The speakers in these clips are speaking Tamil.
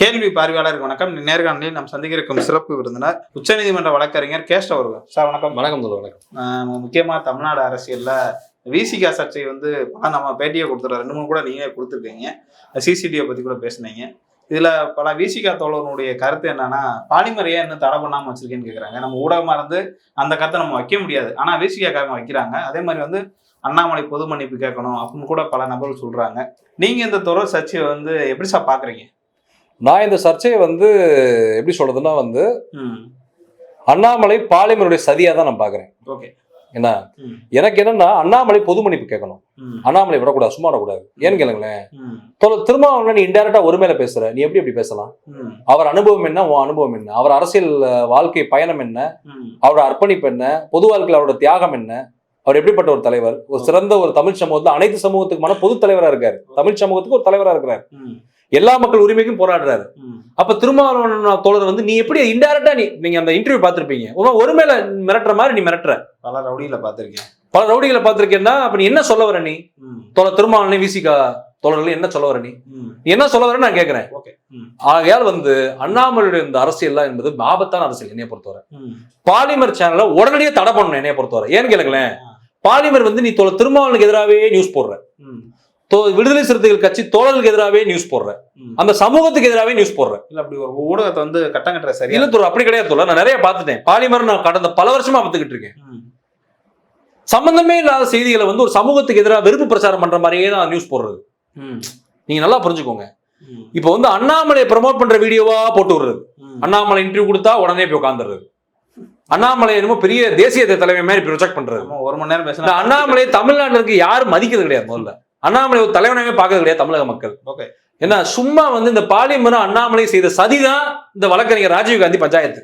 கேள்வி பார்வையாளருக்கு வணக்கம். நேர்காணலில் நாம் சந்திக்க இருக்கும் சிறப்பு விருந்தினர் உச்சநீதிமன்ற வழக்கறிஞர் கேஷ்ட அவர்கள். சார் வணக்கம். வணக்கம் வணக்கம். ஆஹ் முக்கியமா தமிழ்நாடு அரசியல்ல விசிகா சர்ச்சை வந்து பல நம்ம பேட்டியை கொடுத்துருவோம் ரெண்டு மூணு கூட நீங்களே கொடுத்துருக்கீங்க. சிசிடிவை பத்தி கூட பேசுனீங்க. இதுல பல விசிகா தோழர்களுடைய கருத்து என்னன்னா பாலிமர் ஏன் இன்னும் தடை பண்ணாம வச்சிருக்கேன்னு கேக்குறாங்க. நம்ம ஊடகமா இருந்து அந்த கருத்தை நம்ம வைக்க முடியாது. ஆனா விசிகா காரங்க வைக்கிறாங்க. அதே மாதிரி வந்து அண்ணாமலை பொது மன்னிப்பு கேட்கணும் அப்படின்னு கூட பல நபர்கள் சொல்றாங்க. நீங்க இந்த தொடர் சர்ச்சையை வந்து எப்படி சார் பாக்குறீங்க? நான் இந்த சர்ச்சையை வந்து எப்படி சொல்றதுன்னா வந்து அண்ணாமலை பாலிமருடைய சதியா தான் நான் பாக்குறேன் ஓகே. என்ன? எனக்கு என்னன்னா அண்ணாமலை பொது மன்னிப்பு கேட்கணும். அண்ணாமலை விடக்கூடாது சும்மா விடக்கூடாது. ஏன்னு கேளுங்களேன். திருமாவளவன் நீ இன்டெரக்டா ஒரு மேல பேசுற. நீ எப்படி எப்படி பேசலாம்? அவர் அனுபவம் என்ன உன் அனுபவம் என்ன? அவர் அரசியல் வாழ்க்கை பயணம் என்ன? அவரோட அர்ப்பணிப்பு என்ன? பொது வாழ்க்கையில் அவரோட தியாகம் என்ன? அவர் எப்படிப்பட்ட ஒரு தலைவர்? ஒரு சிறந்த ஒரு தமிழ் சமூகத்துல அனைத்து சமூகத்துக்குமான பொது தலைவரா இருக்காரு. தமிழ் சமூகத்துக்கு ஒரு தலைவரா இருக்கிறார். எல்லா மக்கள் உரிமைக்கும் போராடுறாரு. அப்ப திருமாவளவன் தோழர் வந்து நீ எப்படி இன்டெரக்டா நீ நீங்க அந்த இன்டர்வியூ பார்த்திருப்பீங்க. ஒரு ஒரு மேல மிரட்டுற மாதிரி நீ மிரட்டுற. பல ரவுடியில பார்த்திருக்கேன். பல ரவுடிகளை பார்த்திருக்கேன்னா அப்ப நீ என்ன சொல்ல வர நீ? தோழர் திருமாவளவன் விசிகா தோழர்கள் என்ன சொல்ல வர நீ? என்ன சொல்ல வரேன்னு நான் கேட்கிறேன் ஆகையால் வந்து அண்ணாமலையுடைய இந்த அரசியல்லாம் என்பது ஆபத்தான அரசியல் என்னைய பொறுத்தவரை. பாலிமர் சேனலை உடனடியே தடை பண்ணணும் என்னைய பொறுத்தவரை. ஏன்னு கேளுங்களேன். பாலிமர் வந்து நீ தோழர் திருமாவளவனுக்கு எதிராகவே நியூஸ் போடுற. விடுதலை சிறுத்தைகள் கட்சி தோழர்களுக்கு எதிராகவே நியூஸ் போடுற ம். அந்த சமூகத்துக்கு எதிராகவே நியூஸ் போடுற இல்ல அப்படி ஒரு ஊடகத்தை வந்து கட்டம் கட்டுற சரியா? இல்ல அப்படி கிடையாது நான் நிறைய பார்த்துட்டேன். பாலிமர் நான் கடந்த பல வருஷமா பார்த்துக்கிட்டு இருக்கேன். சம்பந்தமே இல்லாத செய்திகளை வந்து ஒரு சமூகத்துக்கு எதிராக வெறுப்பு பிரச்சாரம் பண்ற மாதிரியே தான் நியூஸ் போடுறது. நீங்க நல்லா புரிஞ்சுக்கோங்க. இப்போ வந்து அண்ணாமலை ப்ரமோட் பண்ற வீடியோவா போட்டு விடுறது. அண்ணாமலை இன்டர்வியூ கொடுத்தா உடனே போய் உட்காந்துடுறது அண்ணாமலை என்னமோ பெரிய தேசிய தலைமை மாதிரி ப்ரொஜெக்ட் பண்றது. ஒரு மணி நேரம் பேசினா அண்ணாமலை தமிழ்நாட்டுல இருக்கு யாரும் மதிக்கிறது கிடையாது முதல்ல. அண்ணாமலை ஒரு தலைவனாவே பார்க்கறது கிடையாது தமிழக மக்கள். ஓகே ஏன்னா சும்மா வந்து இந்த பாலிமரம் அண்ணாமலை செய்த சதிதான் இந்த வழக்கறிஞர் ராஜீவ் காந்தி பஞ்சாயத்து.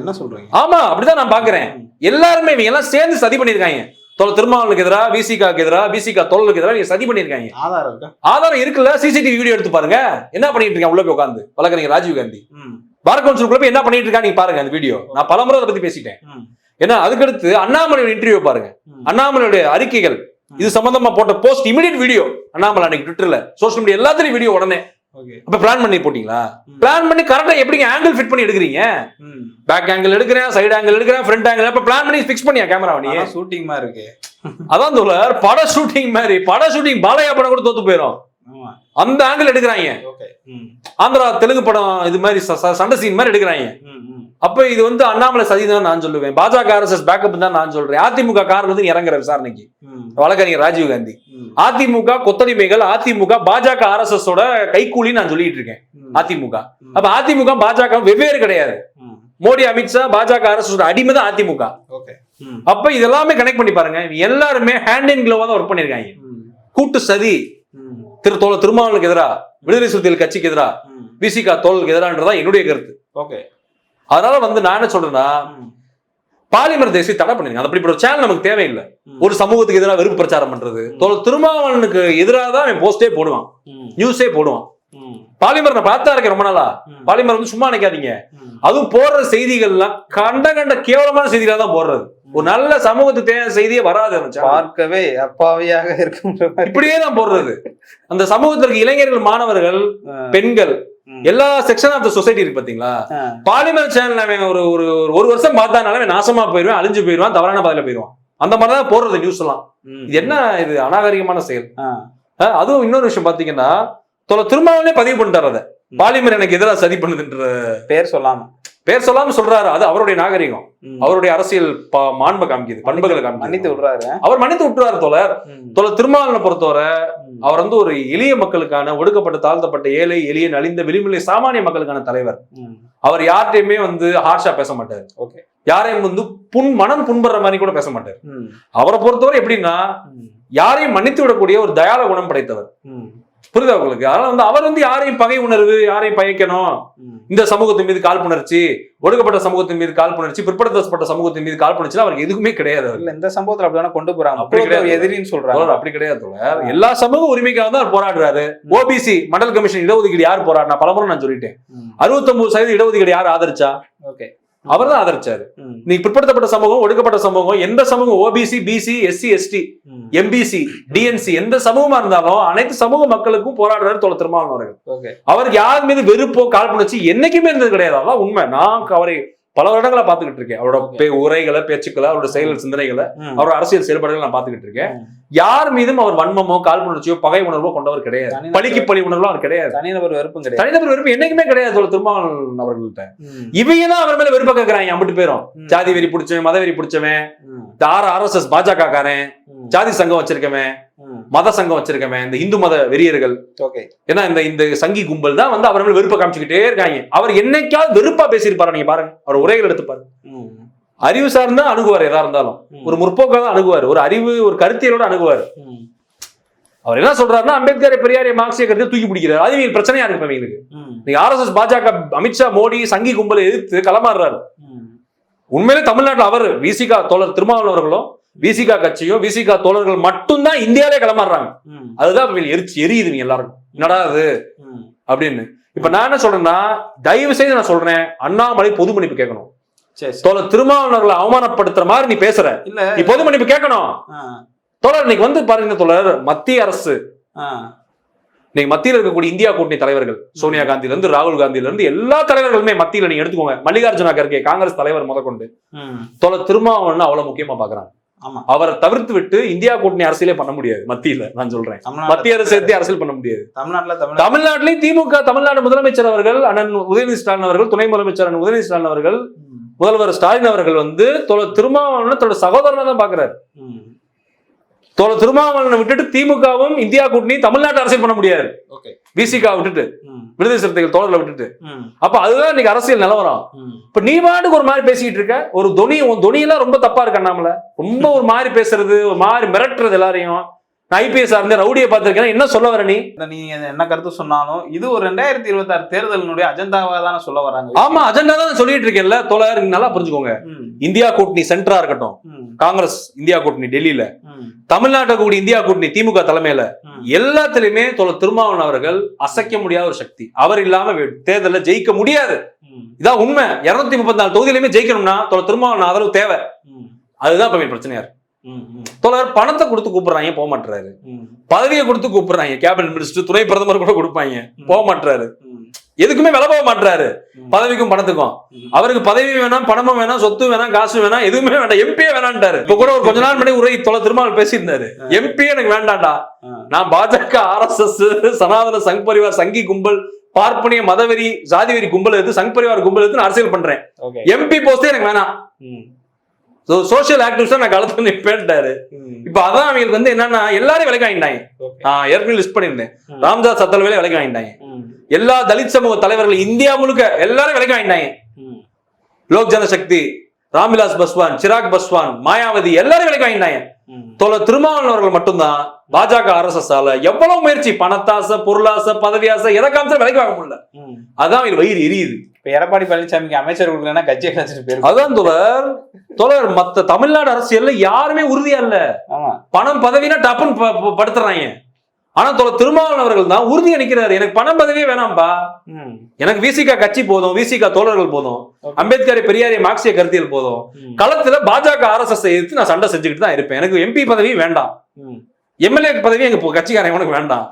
என்ன சொல்றீங்க? ஆமா அப்படிதான் நான் பாக்குறேன் எல்லாருமே இவங்க எல்லாம் சேர்ந்து சதி பண்ணிருக்காங்க தோழர் திருமாவளுக்கு எதிராக விசிகாக்கு எதிராக விசிகா தோழலுக்கு எதிராக நீங்க சதி பண்ணிருக்காங்க ஆதாரம் இருக்கா? ஆதாரம் இருக்குல்ல சிசிடிவி வீடியோ எடுத்து பாருங்க. என்ன பண்ணிட்டு இருக்காங்க உள்ள போய் உட்காந்து வழக்கறிஞர் ராஜீவ் காந்தி. ம். பார் கவுன்சிலுக்குள்ள போய் என்ன பண்ணிட்டு இருக்காங்க நீங்க பாருங்க அந்த வீடியோ நான் பலமுறை அதை பத்தி பேசிட்டேன். ஏன்னா அதுக்கடுத்து அண்ணாமலையோட இன்டர்வியூ பாருங்க. அண்ணாமலையுடைய அறிக்கைகள். இது சம்பந்தமா போட்ட போஸ்ட் இமிடியட் வீடியோ அண்ணாமலை அன்னைக்கு ட்விட்டர்ல சோஷியல் மீடியா எல்லாத்துலயும் வீடியோ உடனே. அப்ப பிளான் பண்ணி போட்டீங்களா. பிளான் பண்ணி கரெக்டா எப்படிங்க ஆங்கிள் ஃபிட் பண்ணி எடுக்கிறீங்க? பேக் ஆங்கிள் எடுக்கிறேன் சைடு ஆங்கிள் எடுக்கிறேன் ஃப்ரண்ட் ஆங்கிள் அப்ப பிளான் பண்ணி ஃபிக்ஸ் பண்ணியா கேமரா நீ? ஷூட்டிங் மாதிரி இருக்கு. அதான் தோழர் பட ஷூட்டிங் மாதிரி பட ஷூட்டிங் பாலையா படம் கூட தோத்து போயிடும் அந்த ஆங்கிள் எடுக்கிறாங்க. ஆந்திரா தெலுங்கு படம் இது மாதிரி சண்டை சீன் மாதிரி எடுக்கிறாங்க. அப்ப இது வந்து அண்ணாமலை சதி தான் நான் சொல்லுவேன். பாஜக ஆர்எஸ்எஸ் பேக்கப் தான் நான் சொல்றேன். அதிமுக கார்ல இருந்து நீ இறங்குற விசாரணைக்கு. வழக்கறிஞர் ராஜீவ் காந்தி. அதிமுக கொத்தடிமைகள் அதிமுக பாஜக ஆர்எஸ்எஸ் ஓட கைக்கூலி நான் சொல்லிட்டு இருக்கேன். அதிமுக. அப்ப அதிமுக பாஜக வெவ்வேறு கிடையாது. மோடி அமித்ஷா பாஜக ஆர்எஸ்எஸ் அடிமை தான் அதிமுக. அப்ப இதெல்லாமே கனெக்ட் பண்ணி பாருங்க. எல்லாருமே ஹேண்ட் இன் க்ளோவா தான் ஒர்க் பண்ணிருக்காங்க கூட்டு சதி. திரு தோழர் திருமாவளுக்கு எதிரா விடுதலை சிறுத்தைகள் கட்சிக்கு எதிரா விசிகா தோழலுக்கு எதிரான்றதா என்னுடைய கருத்து. ஓகே. அதனால வந்து நான் என்ன சொல்றேன்னா பாலிமர் தேசிய தடை பண்ணிருங்க. அது அப்படிப்பட்ட ஒரு சேனல் நமக்கு தேவையில்லை. ஒரு சமூகத்துக்கு எதிராக வெறுப்பு பிரச்சாரம் பண்றது. தோழர் திருமாவளவனுக்கு எதிராக தான் அவன் போஸ்டே போடுவான். நியூஸே போடுவான். பாலிமர் நான் பார்த்தா இருக்கேன் ரொம்ப நாளா. பாலிமர் வந்து சும்மா நினைக்காதீங்க. அதுவும் போடுற செய்திகள்லாம் கண்ட கண்ட கேவலமான செய்திகளா தான் போடுறது. ஒரு நல்ல சமூகத்துக்கு தேவையான செய்தியே வராது. பார்க்கவே அப்பாவியாக இருக்குன்ற மாதிரி. இப்படியே தான் போடுறது. அந்த சமூகத்திற்கு இளைஞர்கள் மாணவர்கள் பெண்கள். எல்லா செக்ஷன் ஆஃப் த சொசைட்டி இருக்கு பாத்தீங்களா. பாலிமர் சேனல் அவன் ஒரு ஒரு ஒரு- வருஷம் பார்த்தானால நாசமா போயிருவான் அழிஞ்சு போயிருவான் தவறான பாதையில போயிருவான். அந்த மாதிரி தான் போடுறது நியூஸ் எல்லாம். இது என்ன இது? அநாகரிகமான செயல். அதுவும் இன்னொரு விஷயம் பாத்தீங்கன்னா தொலை திருமாவளே பதிவு பண்ணிட்டாரு அதை. பாலிமர் எனக்கு எதிராக சதி பண்ணுதுன்ற பேர் சொல்லாம. பேர் சொல்லாம சொல்றாரு அது அவருடைய நாகரிகம். அவருடைய அரசியல் மாண்பை காமிக்குது பண்புகளை மன்னித்து விடுறாரு அவர் மன்னித்து விட்டுறாரு தோழர். தொலை திருமாவளவனை பொறுத்தவரை. அவர் வந்து ஒரு எளிய மக்களுக்கான ஒடுக்கப்பட்ட தாழ்த்தப்பட்ட ஏழை எளிய நலிந்த விளிம்பிலை சாமானிய மக்களுக்கான தலைவர். அவர் யார்கிட்டயுமே வந்து ஹார்ஷா பேச மாட்டார் ஓகே யாரையும் வந்து புண் மனம் புண்படுற மாதிரி கூட பேச மாட்டார். அவரை பொறுத்தவரை எப்படின்னா. யாரையும் மன்னித்து விடக்கூடிய ஒரு தயால குணம் படைத்தவர். புரியுதா உங்களுக்கு? அதனால வந்து அவர் வந்து யாரையும் பகை உணர்வு யாரையும் பயக்கணும். இந்த சமூகத்தின் மீது காழ்ப்புணர்ச்சி ஒடுக்கப்பட்ட சமூகத்தின் மீது காழ்ப்புணர்ச்சி பிற்படுத்தப்பட்ட சமூகத்தின் மீது காழ்ப்புணர்ச்சி அவருக்கு எதுவுமே கிடையாது. இல்ல இந்த சம்பவத்துல அப்படி கொண்டு போறாங்க? அப்படி கிடையாது. எதிரின்னு சொல்றாங்க. அப்படி கிடையாது எல்லா சமூக உரிமைக்காக தான் அவர் போராடுறாரு. ஓபிசி மண்டல் கமிஷன் இடஒதுக்கீடு யார் போராடினா பலமுறை நான் சொல்லிட்டேன். அறுபத்தொன்பது சதவீத இடஒதுக்கீடு யார் ஆதரிச்சா? ஓகே. அவர் தான் ஆதரிச்சாரு நீங்க பிற்படுத்தப்பட்ட சமூகம் ஒடுக்கப்பட்ட சமூகம் எந்த சமூகம்? OBC BC SC ST. MBC DNC எந்த சமூகமா இருந்தாலும் அனைத்து சமூக மக்களுக்கும் போராடுறாரு அவர்கள். ஓகே. அவருக்கு யார் மீது வெறுப்போ காழ்ப்புணர்ச்சி என்னைக்குமே இருந்தது கிடையாது. அதான் உண்மை. நான் அவரை பல வருடங்களா பாத்துக்கிட்டு இருக்கேன். அவரோட பே- உரைகளை பேச்சுக்களை அவரோட செயல்கள் சிந்தனைகளை. அவரோட அரசியல் செயல்பாடுகளை நான் பாத்துக்கிட்டு இருக்கேன். யார் மீதும் அவர் வன்மமோ காழ்ப்புணர்ச்சியோ பகை உணர்வோ கொண்டவர் கிடையாது. பழிக்கு பழி உணர்வோ அவர் கிடையாது. தனிநபர் வெறுப்பும் கிடையாது. தனிநபர் வெறுப்பு என்னைக்குமே கிடையாது. தோழர் திருமாவளவன் அவர்கள்ட்ட. இவங்க தான் அவர் மேல வெறுப்ப கேட்கறாங்க அம்பிட்டு பேரும். ஜாதி வெறி பிடிச்சவன் மத வெறி பிடிச்சவன் ஆர் ஆர்எஸ்எஸ் பாஜக காரன் ஜாதி சங்கம் வச்சிருக்கவன். மத சங்கம் வச்சிருக்கவன் இந்த இந்து மத வெறியர்கள். ஓகே ஏன்னா இந்த இந்த சங்கி கும்பல் தான் வந்து அவர் மேல வெறுப்ப காமிச்சுக்கிட்டே இருக்காங்க. அவர் என்னைக்காவது வெறுப்பா பேசியிருப்பாரு நீங்க பாருங்க. அவர் உரைகள் எடுத்து பாருங்க. அறிவு சார்ந்தா அணுகுவார் எதா இருந்தாலும். ஒரு முற்போக்கா தான் அணுகுவார். ஒரு அறிவு ஒரு கருத்தியலோட அணுகுவார். அவர் என்ன சொல்றாருன்னா அம்பேத்கர் பெரியாரிய மார்க்சிய கருத்தை தூக்கி பிடிக்கிறார். அது இவங்களுக்கு பிரச்சனையா இருக்கு இவங்களுக்கு நீங்க ஆர்எஸ்எஸ் பாஜக அமித்ஷா மோடி சங்கி கும்பலை எதிர்த்து களமாடுறாரு. உண்மையிலே தமிழ்நாட்டுல அவர் விசிகா தோழர் திருமாவளவன் அவர்களும் விசிகா கட்சியும் விசிகா தோழர்கள் மட்டும்தான் இந்தியாவிலே களமாடுறாங்க. ம், அதுதான் எரிச்சு எரியுது இவங்க எல்லாருக்கும் என்னடா அது. அப்படின்னு. இப்ப நான் என்ன சொல்றேன்னா தயவு செய்து நான் சொல்றேன் அண்ணாமலை பொது மன்னிப்பு கேட்கணும். தோழர் திருமாவளவர்களை அவமானப்படுத்துற மாதிரி நீ பேசுற. இல்ல. நீ பொது மன்னிப்பு கேட்கணும். தோழர் இன்னைக்கு வந்து பாருங்க தோழர் மத்திய அரசு. இன்னைக்கு மத்தியில் இருக்கக்கூடிய இந்தியா கூட்டணி தலைவர்கள் சோனியா காந்தில இருந்து ராகுல் காந்தில இருந்து எல்லா தலைவர்களுமே மத்தியில நீங்க எடுத்துக்கோங்க. மல்லிகார்ஜுனா கர்கே காங்கிரஸ் தலைவர் முதற்கொண்டு. தோழர் திருமாவளவன் அவ்வளவு முக்கியமா பாக்குறாங்க. அவரை தவிர்த்து விட்டு இந்தியா கூட்டணி அரசியலே பண்ண முடியாது மத்தியில. நான் சொல்றேன். மத்திய அரசு சேர்த்து அரசியல் பண்ண முடியாது. தமிழ்நாட்டுல தமிழ் தமிழ்நாட்டிலேயும் திமுக தமிழ்நாடு முதலமைச்சர் அவர்கள் அண்ணன் உதயநிதி ஸ்டாலின் அவர்கள் துணை முதலமைச்சர் அண்ணன் உதயநிதி ஸ்டாலின் அவர்கள் முதல்வர் ஸ்டாலின் அவர்கள் வந்து திருமாவளவன் தன்னோட சகோதரனை தான் பாக்குறாரு. தோழர் திருமாவளவனை விட்டுட்டு திமுகவும் இந்தியா கூட்டணி தமிழ்நாட்டு அரசியல் பண்ண முடியாது. விசிகா விட்டுட்டு விடுதலை சிறுத்தைகள் தோழர்களை விட்டுட்டு. அப்ப அதுதான் இன்னைக்கு அரசியல் நிலவரம். இப்ப நீ பாட்டுக்கு ஒரு மாதிரி பேசிக்கிட்டு இருக்க ஒரு தொனி உன் தொனியெல்லாம் ரொம்ப தப்பா இருக்கு அண்ணாமலை. ரொம்ப ஒரு மாதிரி பேசுறது ஒரு மாதிரி மிரட்டுறது எல்லாரையும். நான் ஐபிஎஸ் இருந்தேன் ரவுடியை பார்த்திருக்கேன் என்ன சொல்ல வர நீ? நீங்க என்ன கருத்து சொன்னாலும் இது ஒரு ரெண்டாயிரத்தி இருபத்தி ஆறு தேர்தலினுடைய அஜெண்டாவா தானே சொல்ல வராங்க. ஆமா அஜெண்டா தான் சொல்லிட்டு இருக்கேன்ல. நீங்க நல்லா புரிஞ்சுக்கோங்க. இந்தியா கூட்டணி சென்டரா இருக்கட்டும். காங்கிரஸ் இந்தியா கூட்டணி டெல்லியில. ம், தமிழ்நாட்டுல கூடிய இந்தியா கூட்டணி திமுக தலைமையில. ம். எல்லாத்துலயுமே தோழர் திருமாவளவன் அவர்கள் அசைக்க முடியாத ஒரு சக்தி. அவர் இல்லாம தேர்தல்ல ஜெயிக்க முடியாது. இதான் உண்மை. இருநூத்தி முப்பத்தி நாலு தொகுதியிலுமே ஜெயிக்கணும்னா தோழர் திருமாவளவன் ஆதரவு தேவை. அதுதான் இப்ப பிரச்சனையா இருக்கு. தோழர் பணத்தை கொடுத்து கூப்பிடுறாங்க போக மாட்டாரு பதவியை கொடுத்து கூப்பிடுறாங்க கேபினட் மினிஸ்டர் துணை பிரதமர் கூட கொடுப்பாங்க போக மாட்டாரு எதுக்குமே விலை போக மாட்டாரு. பதவிக்கும் பணத்துக்கும். அவருக்கு பதவி வேணாம் பணமும் வேணாம் சொத்து வேணாம் காசு வேணாம் எதுவுமே வேண்டாம். எம்பியே வேணான்ட்டாரு. இப்ப கூட ஒரு கொஞ்ச நாள் முன்னாடி உரை தொலை திருமாவளவன் பேசியிருந்தாரு. எம்பியே எனக்கு வேண்டாம்டா. ஆ. நான் பாஜக ஆர்எஸ்எஸ் சனாதன சங் பரிவார் சங்கி கும்பல் பார்ப்பனிய மதவெறி ஜாதிவெறி கும்பல் எடுத்து சங் பரிவார் கும்பல் எடுத்து நான் அரசியல் பண்றேன். எம்பி போஸ்டே எனக்கு வேணாம். ம், சோசியல் ஆக்டிவிஸ்டா நான் களத்துல நிப்பேன்ட்டாரு ம், இப்ப அதான் அவங்களுக்கு வந்து என்னன்னா எல்லாரும் விலைக்கு வாங்கிட்டாங்க. நான் ஏற்கனவே லிஸ்ட் பண்ணியிருந்தேன். ராம்தாஸ் சத்தல்வேலே விலைக்கு வாங்கிட்டாங்க. எல்லா தலித் சமூக தலைவர்கள் இந்தியா முழுக்க எல்லாரும் விலைக்கு வாங்கிட்டாங்க. லோக் ஜனசக்தி ராம்விலாஸ் பஸ்வான் சிராக் பஸ்வான் மாயாவதி எல்லாரும் விலைக்கு வாங்கிட்டாங்க. திருமாவளவன் அவர்கள் மட்டும்தான் பாஜக ஆல எவ்வளவு முயற்சி பணத்தாசை பொருளாசை பதவி ஆசை எதை காமிச்சா விலைக்கு வாங்க முடியல. அதான் வயிறு எரியுது. இப்ப எடப்பாடி பழனிசாமிக்கு அமைச்சர் கொடுக்கலன்னா கட்சியை போயிருக்கும். அதான் தோழர். தோழர் மத்த தமிழ்நாடு அரசியல்ல யாருமே உறுதியா இல்ல. பணம் பதவினா டப்புன்னு படுத்துறாங்க. ஆனா தோழர் திருமாவளவன் அவர்கள் தான் உறுதியா நிக்கிறாரு எனக்கு பணம் பதவியே வேணாம்பா. எனக்கு விசிகா கட்சி போதும் விசிகா தோழர்கள் போதும். அம்பேத்கர் பெரியாரிய மார்க்சிய கருத்தியல் போதும். களத்துல பாஜக ஆர்எஸ்எஸ் எதிர்த்து நான் சண்டை செஞ்சுக்கிட்டு தான் இருப்பேன். எனக்கு எம்பி பதவி வேண்டாம். எம்எல்ஏ பதவி எங்க கட்சிக்காரன் உனக்கு வேண்டாம்.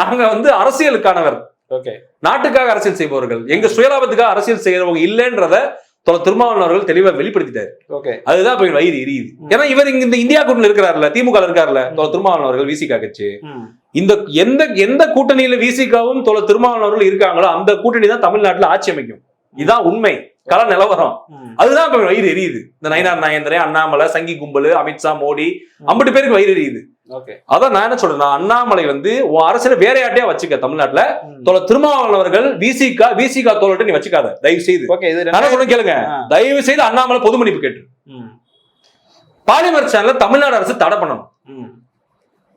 நாங்க வந்து அரசியலுக்கானவர். நாட்டுக்காக அரசியல் செய்பவர்கள் எங்க சுயலாபத்துக்காக அரசியல் செய்யறவங்க இல்லைன்றத திருமாவளவன் அவர்கள் தெளிவா வெளிப்படுத்திட்டாரு. ஓகே. அதுதான் இப்ப வயிறு எரியுது. ஏன்னா இவர் இங்க இந்த இந்தியா கூட்டணி இருக்கிறாருல திமுக இருக்காருல்ல தொலை திருமாவளவன் அவர்கள் விசிகா கட்சி. இந்த எந்த எந்த கூட்டணியில விசிகாவும் தொலை திருமாவளவன் அவர்கள் இருக்காங்களோ அந்த கூட்டணி தான் தமிழ்நாட்டுல ஆட்சி அமைக்கும். இதான் உண்மை. கள நிலவரம். அதுதான் இப்ப வயிறு எரியுது. இந்த நயினார் நாயந்திரன் அண்ணாமலை சங்கி கும்பல் அமித்ஷா மோடி ஐம்பது பேருக்கு வயிறு எரியுது. அதான் நான் என்ன சொல்றேன் அண்ணாமலை வந்து உன் அரசியல வேற யார்ட்டையா வச்சுக்க தமிழ்நாட்டுல. திருமாவளவன் அவர்கள் விசிகா விசிகா தோழர்ட்ட நீ வச்சுக்காத. தயவு செய்து நான் கேளுங்க. தயவு செய்து அண்ணாமலை பொது மன்னிப்பு கேட்டு. பாலிமர் சேனல தமிழ்நாடு அரசு தடை பண்ணணும்.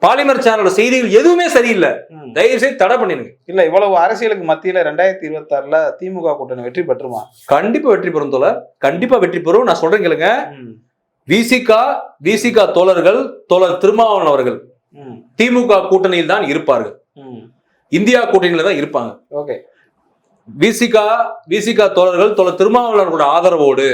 பாலிமர் சேனலோட செய்திகள் எதுவுமே சரியில்லை. தயவு செய்து தடை பண்ணிருங்க இல்ல இவ்வளவு அரசியலுக்கு மத்தியில ரெண்டாயிரத்தி இருபத்தி ஆறுல திமுக கூட்டணி வெற்றி பெற்றுமா? கண்டிப்பா வெற்றி பெறும் தோழர். கண்டிப்பா வெற்றி பெறும். நான் சொல்றேன் கேளுங்க. விசிகா விசிகா தோழர்கள் தோழர் திருமாவளவன் அவர்கள் திமுக கூட்டணியில் தான் இருப்பார்கள். இந்தியா கூட்டணியில தான் இருப்பாங்க. ஓகே. விசிகா விசிகா தோழர்கள் தோழர் திருமாவளவனோட ஆதரவோடு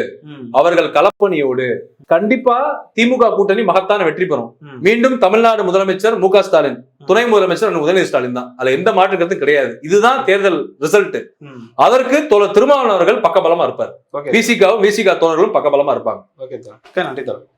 அவர்கள் களப்பணியோடு கண்டிப்பா திமுக கூட்டணி மகத்தான வெற்றி பெறும். மீண்டும் தமிழ்நாடு முதலமைச்சர் மு ஸ்டாலின் துணை முதலமைச்சர் உதயநிதி ஸ்டாலின் தான். அதுல எந்த மாற்று கருத்தும் கிடையாது. இதுதான் தேர்தல் ரிசல்ட். அதற்கு தோழர் திருமாவளவன் அவர்கள் பக்கபலமா இருப்பார். விசிகாவும் விசிகா தோழர்களும் பக்கபலமா இருப்பாங்க. நன்றி